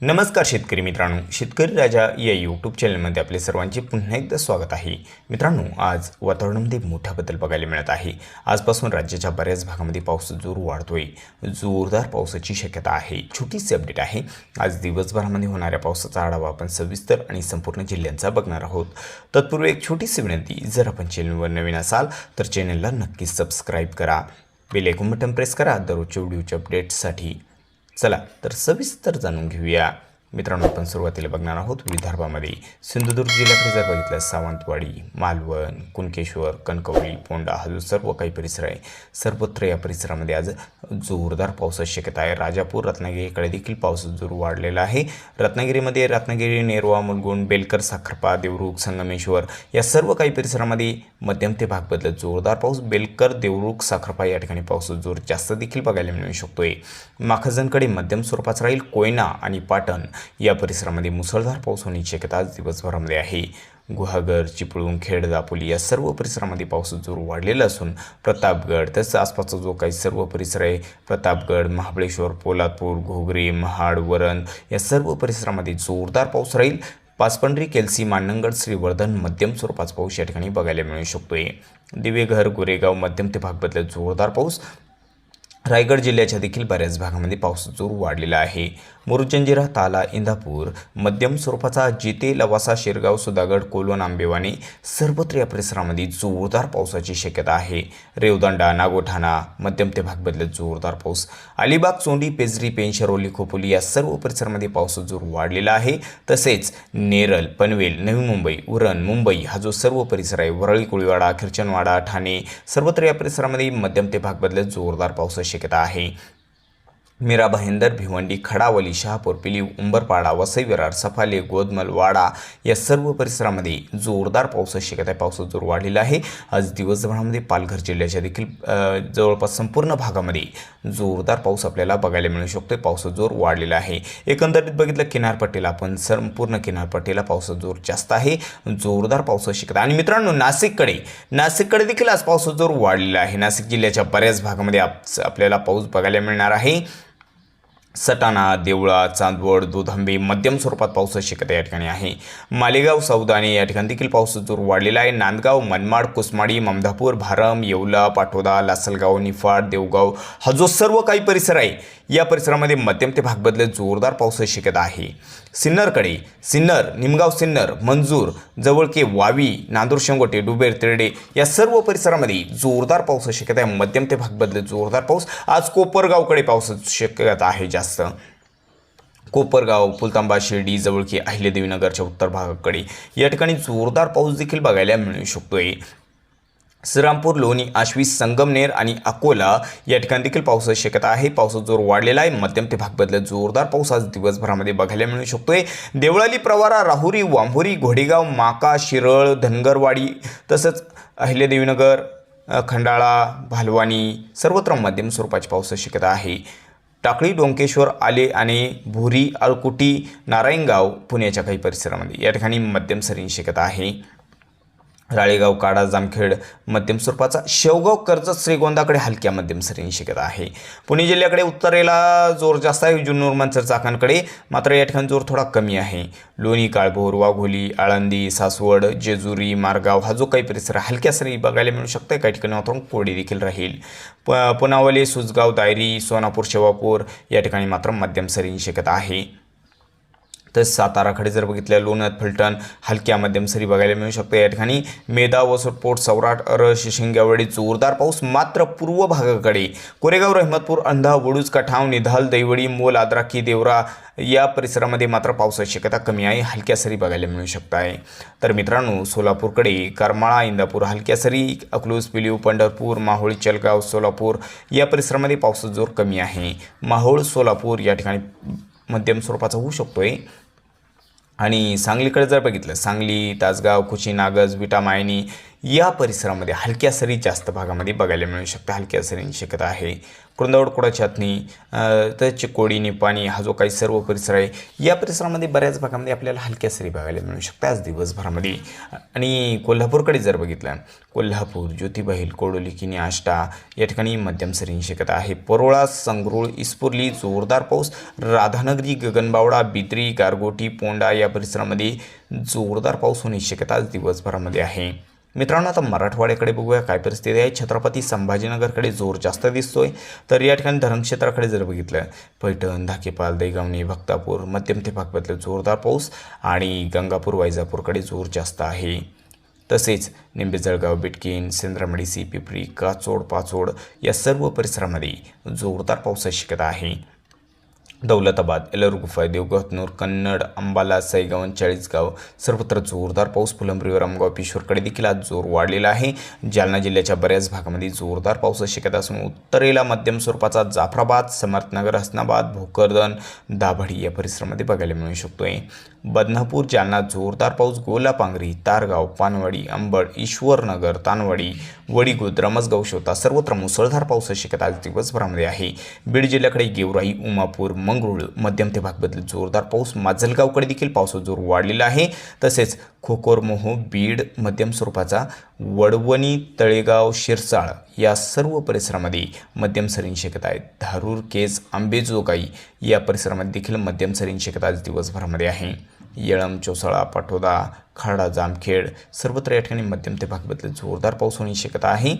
नमस्कार शेतकरी मित्रांनो. शेतकरी राजा या यूट्यूब चॅनलमध्ये आपले सर्वांचे पुन्हा एकदा स्वागत आहे. मित्रांनो आज वातावरणामध्ये मोठा बदल बघायला मिळत आहे. आजपासून राज्याच्या बऱ्याच भागामध्ये पाऊस जोर वाढतोय. जोरदार पावसाची शक्यता आहे. छोटीशी अपडेट आहे. आज दिवसभरामध्ये होणाऱ्या पावसाचा आढावा आपण सविस्तर आणि संपूर्ण जिल्ह्यांचा बघणार आहोत. तत्पूर्वी एक छोटीशी विनंती जर आपण चॅनलवर नवीन असाल तर चॅनलला नक्कीच सबस्क्राईब करा. बेल आयकॉन बटन प्रेस करा. दररोजच्या व्हिडिओच्या अपडेट्ससाठी चला तर सविस्तर जाणून घेऊया. मित्रांनो आपण सुरुवातीला बघणार आहोत विदर्भामध्ये. सिंधुदुर्ग जिल्ह्याकडे जर बघितलं सावंतवाडी मालवण कुणकेश्वर कणकवली पोंडा हा जो सर्व काही परिसर आहे. सर्वत्र या परिसरामध्ये आज जोरदार पावसाची शक्यता आहे. राजापूर रत्नागिरीकडे देखील पाऊस जोर वाढलेला आहे. रत्नागिरीमध्ये रत्नागिरी नेरवा मुलगुण बेलकर साखरपा देवरुख संगमेश्वर या सर्व काही परिसरामध्ये मध्यम ते भाग बदलत जोरदार पाऊस. बेलकर देवरुख साखरपा या ठिकाणी पाऊस जोर जास्त देखील बघायला मिळू शकतोय. माखजनकडे मध्यम स्वरूपाचा राहील कोयना आणि पाटण. या परिसरामध्ये मुसळधार पाऊस होण्याची शक्यता आज दिवसभरामध्ये आहे. गुहागर चिपळूण खेड दापोली या सर्व परिसरामध्ये पाऊस जोर वाढलेला असून प्रतापगड तसंच आसपासचा जो काही सर्व परिसर आहे प्रतापगड महाबळेश्वर पोलादपूर घोगरे महाड वरण या सर्व परिसरामध्ये जोरदार पाऊस राहील. पाचपंढरी केलसी मानंगड श्रीवर्धन मध्यम स्वरूपाचा पाऊस या ठिकाणी बघायला मिळू शकतोय. दिवेघर गोरेगाव मध्यम ते भाग बदलत जोरदार पाऊस. रायगड जिल्ह्याच्या देखील बऱ्याच भागामध्ये पावसाचा जोर वाढलेला आहे. मुरुजंजिरा ताला इंदापूर मध्यम स्वरूपाचा जिते लवासा शिरगाव सुधागड कोलवण आंबेवाणी सर्वत्र या परिसरामध्ये जोरदार पावसाची शक्यता आहे. रेवदंडा नागोठाणा मध्यम ते भाग बदलत जोरदार पाऊस. अलिबाग चोंडी पेजरी पेनशरोली खोपोली या सर्व परिसरामध्ये पावसाचा जोर वाढलेला आहे. तसेच नेरल पनवेल नवी मुंबई उरण मुंबई हा जो सर्व परिसर आहे वरळी कुळीवाडा खिरचनवाडा ठाणे सर्वत्र या परिसरामध्ये मध्यम ते भाग बदलत जोरदार पावसाची शक्यता आहे. मीरा भाईंदर भिवंडी खडावली शहापूर पिली उंबरपाडा वसई विरार सफाले गोदमल वाडा या सर्व परिसरामध्ये जोरदार पावसाची शक्यता आहे पावसाचा जोर वाढलेला आहे. आज दिवसभरामध्ये पालघर जिल्ह्याच्या देखील जवळपास संपूर्ण भागामध्ये जोरदार पाऊस आपल्याला बघायला मिळू शकतो पावसाचा जोर वाढलेला आहे. एकंदरीत बघितलं किनारपट्टीला आपण संपूर्ण किनारपट्टीला पावसाचा जोर जास्त आहे. जोरदार पावसाची शक्यता. आणि मित्रांनो नाशिककडे नाशिककडे देखील आज पावसाचा जोर वाढलेला आहे. नाशिक जिल्ह्याच्या बऱ्याच भागामध्ये आप आपल्याला पाऊस बघायला मिळणार आहे. सटाणा देवळा चांदवड दुधांबे मध्यम स्वरूपात पावसाची शक्यता या ठिकाणी आहे. मालेगाव सौदाने या ठिकाणी देखील पाऊस जोर वाढलेला आहे. नांदगाव मनमाड कुसमाडी ममदापूर भारम येवला पाटोदा लासलगाव निफाड देवगाव हा जो सर्व काही परिसर आहे या परिसरामध्ये मध्यम ते भागबदले जोरदार पावसाची शक्यता आहे. सिन्नरकडे सिन्नर निमगाव सिन्नर मंजूर जवळके वावी नांदूर शेंगोटे डुबेर तिरडे या सर्व परिसरामध्ये जोरदार पावसाची शक्यता आहे. मध्यम ते भागबदले जोरदार पाऊस. आज कोपरगावकडे पावसाची शक्यता आहे जास्त. कोपरगाव फुलतांबा शिर्डी जवळकी अहिल्यादेवी नगरच्या उत्तर भागाकडे या ठिकाणी जोरदार पाऊस देखील बघायला मिळू शकतोय. श्रीरामपूर लोणी आश्वी संगमनेर आणि अकोला या ठिकाणी देखील पावसाची शक्यता आहे. पावसाचा जोर वाढलेला आहे. मध्यम ते भाग बदलत जोरदार पाऊस आज दिवसभरामध्ये बघायला मिळू शकतोय. देवळाली प्रवारा राहुरी वांभोरी घोडेगाव माका शिरळ धनगरवाडी तसंच अहिल्यादेवीनगर खंडाळा भालवानी सर्वत्र मध्यम स्वरूपाची पावसाची शक्यता आहे. टाकळी डोंकेश्वर आले आणि भुरी अळकुटी नारायणगाव पुण्याच्या काही परिसरामध्ये. या ठिकाणी मध्यम सरींची शक्यता आहे. राळेगाव काडा जामखेड मध्यम स्वरूपाचा शेवगाव कर्जत श्रीगोंदाकडे हलक्या मध्यम सरींनी शक्यता आहे. पुणे जिल्ह्याकडे उत्तरेला जोर जास्त आहे. जुन्नूर मंचर चाकांकडे मात्र या ठिकाणी जोर थोडा कमी आहे. लोणी काळभोर वाघोली आळंदी सासवड जेजुरी मारगाव हा जो काही परिसर आहे हलक्या सरी बघायला मिळू शकते. काही ठिकाणी वातावरण कोरडी देखील राहील. प पुनावली सुजगाव दायरी सोनापूर शेवापूर या ठिकाणी मात्र मध्यम सरींची शक्यता आहे. तर साताराकडे जर बघितलं लोणत फलटण हलक्या मध्यम सरी बघायला मिळू शकतो. या ठिकाणी मेदा वसोटपोट सौराट अर शिशिंग्यावडी जोरदार पाऊस मात्र पूर्व भागाकडे. कोरेगाव रहमतपूर अंधा वडूज कठाव निधाल दैवडी मोल आद्राकी देवरा या परिसरामध्ये मात्र पावसाची शक्यता कमी आहे. हलक्या सरी बघायला मिळू शकत आहे. तर मित्रांनो सोलापूरकडे करमाळा इंदापूर हलक्या सरी अकलूज पिलीव पंढरपूर माहोळ चलगाव सोलापूर या परिसरामध्ये पावसाचा जोर कमी आहे. माहोळ सोलापूर या ठिकाणी मध्यम स्वरूपाचा होऊ शकतोय. आणि सांगलीकडे जर बघितलं सांगली तासगाव कुची नागज विटा मायनी या परिसरामध्ये हलक्या सरी जास्त भागामध्ये बघायला मिळू शकते. हलक्या सरींची शक्यता आहे. कुरुंदवाड कुडा छातनी अ, तर हा जो काही सर्व परिसर आहे या परिसरामध्ये बऱ्याच भागामध्ये आपल्याला हलक्या सरी बघायला मिळू शकतात. आज दिवसभरामध्ये. आणि कोल्हापूरकडे जर बघितलं कोल्हापूर ज्योतिबा हिल कोडोली किनी आष्टा या ठिकाणी मध्यम सरींची शक्यता आहे. परोळा संगरूळ इस्पुर्ली जोरदार पाऊस राधानगरी गगनबावडा बिद्री गारगोटी पोंडा या परिसरामध्ये जोरदार पाऊस होण्याची शक्यता आज दिवसभरामध्ये आहे. मित्रांनो आता मराठवाड्याकडे बघूया काय परिस्थिती आहे. छत्रपती संभाजीनगरकडे जोर जास्त दिसतोय. तर या ठिकाणी धरणक्षेत्राकडे जर बघितलं पैठण धाकेपाल देगावणी भक्तापूर मध्यम ते भागमधलं जोरदार पाऊस आणि गंगापूर वैजापूरकडे जोर जास्त आहे. तसेच निंबे जळगाव बिटकीन सेंद्रामडीसी पिपरी काचोड पाचोड या सर्व परिसरामध्ये जोरदार पावसाची शक्यता आहे. दौलताबाद एलरगुफा देवगहतनूर कन्नड अंबाला सैगावन चाळीसगाव सर्वत्र जोरदार पाऊस फुलंब्रीवर आमगाव पिशोरकडे देखील आज जोर वाढलेला आहे. जालना जिल्ह्याच्या बऱ्याच भागामध्ये जोरदार पावसाची शक्यता असून उत्तरेला मध्यम स्वरूपाचा जाफराबाद समर्थनगर हसनाबाद भोकरदन दाभडी या परिसरामध्ये बघायला मिळू शकतोय. बदनापूर जालना जोरदार पाऊस गोलापांगरी तारगाव पानवाडी अंबड ईश्वरनगर तानवाडी वडीगुद रमसगाव शोता सर्वत्र मुसळधार पावसाची शक्यता आज दिवसभरामध्ये आहे. बीड जिल्ह्याकडे गेवराई उमापूर मंगरुळ मध्यम ते भागबद्दल जोरदार पाऊस. माजलगावकडे देखील पावसाचा जोर वाढलेला आहे. तसेच खोकोरमोहो बीड मध्यम स्वरूपाचा वडवणी तळेगाव शिरसाळ या सर्व परिसरामध्ये मध्यम सरींची शक्यता आहे. धारूर केज आंबेजोगाई या परिसरामध्ये देखील मध्यम सरींची शक्यता आज दिवसभरामध्ये आहे. येळम चोसाळा पाटोदा खाडा जामखेड सर्वत्र या ठिकाणी मध्यम ते भागबद्दल जोरदार पाऊस होण्याची शक्यता आहे.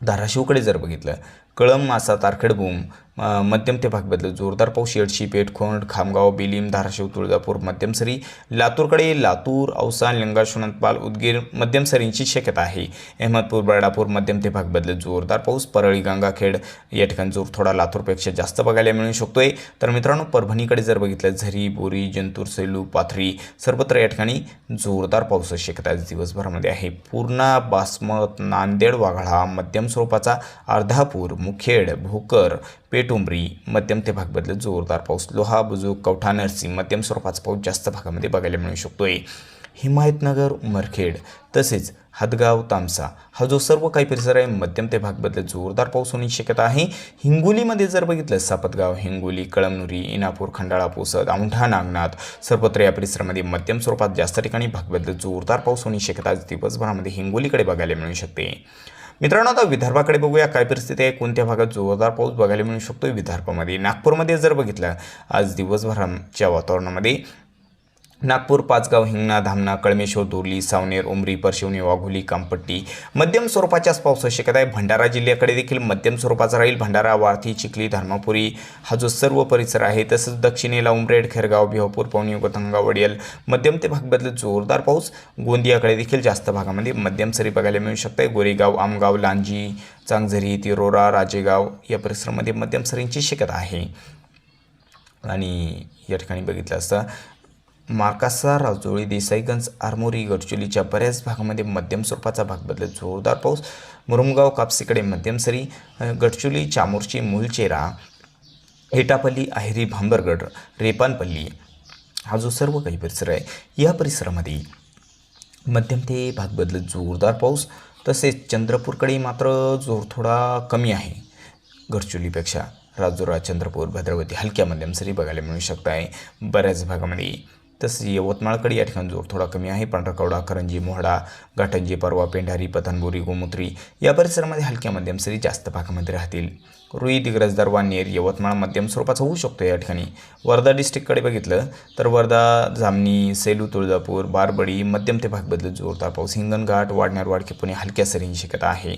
धाराशिवकडे जर बघितलं कळम मासा तारखेडबूम मध्यम ते भाग भागबद्दल जोरदार पाऊस येडशी पेठखोंड खामगाव बेलीम धाराशिव तुळजापूर मध्यम सरी लातूरकडे लातूर औसा लिंगाशोनंतपाल उदगीर मध्यम सरींची शक्यता आहे. अहमदपूर बर्डापूर मध्यम ते भाग भागबद्दल जोरदार पाऊस परळी गंगाखेड या ठिकाणी जोर थोडा लातूरपेक्षा जास्त बघायला मिळू शकतोय. तर मित्रांनो परभणीकडे जर बघितलं झरी बोरी जंतूर सेलू पाथरी सर्वत्र या ठिकाणी जोरदार पावसाची शक्यता आज दिवसभरामध्ये आहे. पूर्णा बासमत नांदेड वाघाळा मध्यम स्वरूपाचा अर्धापूर मुखेड भोकर पेटुंबरी मध्यम ते भागबद्दल जोरदार पाऊस लोहा बुजुक कवठा नरसी मध्यम स्वरूपाचा पाऊस जास्त भागामध्ये बघायला मिळू शकतोय. हिमायतनगर उमरखेड तसेच हदगाव तामसा हा जो सर्व काही परिसर आहे मध्यम ते भागबद्दल जोरदार पाऊस होण्याची शक्यता आहे. हिंगोलीमध्ये जर बघितलं सापतगाव हिंगोली कळमनुरी इनापूर खंडाळा पोसद औंढा नागनाथ सर्वत्र या परिसरामध्ये मध्यम स्वरूपात जास्त ठिकाणी भागबद्दल जोरदार पाऊस होण्याची शक्यता दिवसभरामध्ये हिंगोलीकडे बघायला मिळू शकते. मित्रांनो आता विदर्भाकडे बघूया काय परिस्थिती आहे. कोणत्या भागात जोरदार पाऊस बघायला मिळू शकतो विदर्भामध्ये. नागपूरमध्ये जर बघितलं आज दिवसभराच्या वातावरणामध्ये नागपूर पाचगाव हिंगणा धामणा कळमेश्वर दुर्ली सावनेर उमरी परशिवनी वाघोली कामपट्टी मध्यम स्वरूपाच्याच पावसाची शक्यता आहे. भंडारा जिल्ह्याकडे देखील मध्यम स्वरूपाचा राहील. भंडारा वारथी चिखली धर्मापुरी हा जो सर्व परिसर आहे तसंच दक्षिणेला उमरेड खेरगाव बिहापूर पवनी गोतंगा वडियल मध्यम ते भाग जोरदार पाऊस गोंदियाकडे देखील जास्त भागामध्ये मध्यम सरी बघायला मिळू शकते गोरेगाव आमगाव लांजी चांगझरी तिरोरा राजेगाव या परिसरामध्ये मध्यम सरींची शक्यता आहे. आणि या ठिकाणी बघितलं असता मार्कासा राजोळी देसाईगंज आरमोरी गडचोलीच्या बऱ्याच भागामध्ये मध्यम स्वरूपाचा भाग बदलत जोरदार पाऊस. मुरुमगाव कापसीकडे मध्यम सरी अ, गडचोली चामोर्ची मूलचेरा एटापल्ली आहेरी भांबरगड रेपानपल्ली हा जो सर्व काही परिसर आहे या परिसरामध्ये मध्यम ते भाग बदलत जोरदार पाऊस. तसेच चंद्रपूरकडे मात्र जोर थोडा कमी आहे. गडचोलीपेक्षा राजुरा चंद्रपूर भद्रावती हलक्या मध्यम सरी बघायला मिळू शकत आहे बऱ्याच भागामध्ये तसंच यवतमाळकडे या ठिकाणी जोर थोडा कमी आहे. पांढरकवडा करंजी मोहडा गाठंजी परवा पेंढारी पतनबोरी गोमुत्री या परिसरामध्ये हलक्या मध्यम सरी जास्त भागामध्ये राहतील. रुई दिग्रजदार वानेर यवतमाळ मध्यम स्वरूपाचा होऊ शकतो या ठिकाणी. वर्धा डिस्ट्रिक्टकडे बघितलं तर वर्धा जामनी सेलू तुळजापूर बारबडी मध्यम ते भाग बदलत जोरदार पाऊस. हिंगणघाट वाढणार वाडके पुणे हलक्या सरींची शक्यता आहे.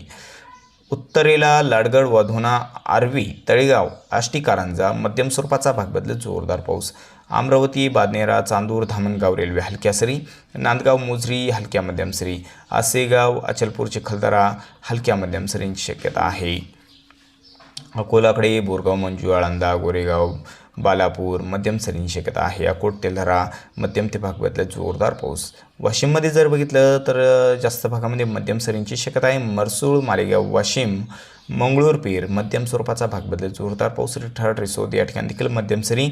उत्तरेला लाडगड वधोना आर्वी तळेगाव आष्टी कारंजा मध्यम स्वरूपाचा भाग बदलत जोरदार पाऊस. अमरावती बादनेरा चांदूर धामणगाव रेल्वे हलक्या सरी नांदगाव मोजरी हलक्या मध्यम सरी आसेगाव अचलपूर चिखलदरा हलक्या मध्यम सरींची शक्यता आहे. अकोलाकडे बोरगाव मंजू आळंदा गोरेगाव बालापूर मध्यम सरींची शक्यता आहे. अकोट तेलधरा मध्यम ते भाग जोरदार पाऊस. वाशिममध्ये जर बघितलं तर जास्त भागामध्ये मध्यम सरींची शक्यता आहे. मरसूळ मालेगाव वाशिम मंगळूरपीर मध्यम स्वरूपाचा भाग बदलत जोरदार पाऊस. रिठाड रिसोद या ठिकाणी देखील मध्यम सरी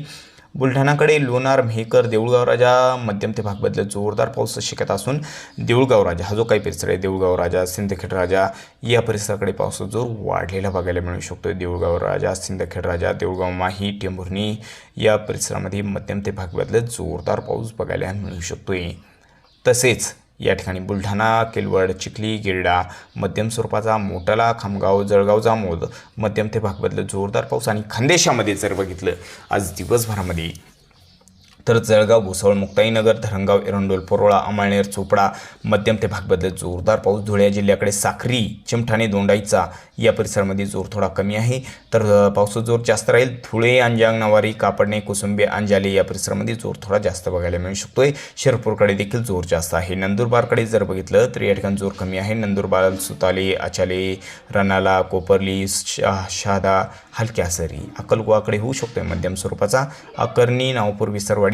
बुलढाणाकडे लोणार मेहकर देऊळगाव राजा मध्यम ते भाग बदलत जोरदार पाऊस शक्यता असून देऊळगाव राजा हा जो काही परिसर आहे देऊळगाव राजा सिंदखेड राजा या परिसराकडे पावसाचा जोर वाढलेला बघायला मिळू शकतो देऊळगाव राजा सिंदखेड राजा देऊळगाव माही टेंभुर्णी या परिसरामध्ये मध्यम ते भाग बदलत जोरदार पाऊस बघायला मिळू शकतोय. तसेच या ठिकाणी बुलढाणा केलवड चिखली गिरडा मध्यम स्वरूपाचा मोटाला खामगाव जळगाव जामोद मध्यम ते भागबदल जोरदार पाऊस आणि खानदेशामध्ये जर बघितलं आज दिवसभरामध्ये तर जळगाव भुसावळ मुक्ताईनगर धरणगाव एरंडोल पोरोळा अमळनेर चोपडा मध्यम ते भाग बदलत जोरदार पाऊस. धुळे जिल्ह्याकडे साखरी चिमठाणे दोंडाईचा या परिसरामध्ये जोर थोडा कमी आहे. तर पावसाचा जोर जास्त राहील. धुळे अंजांग नवारी कापडणे कुसुंबे अंजाले या परिसरामध्ये जोर थोडा जास्त बघायला मिळू शकतोय. शिरपूरकडे देखील जोर जास्त आहे. नंदुरबारकडे जर बघितलं तर या ठिकाणी जोर कमी आहे. नंदुरबार सुताले आचाले रनाला कोपरली शा शहादा हलक्या सरी अक्कलगुवाकडे होऊ शकतोय मध्यम स्वरूपाचा. अकर्णी नावपूर विसरवाडी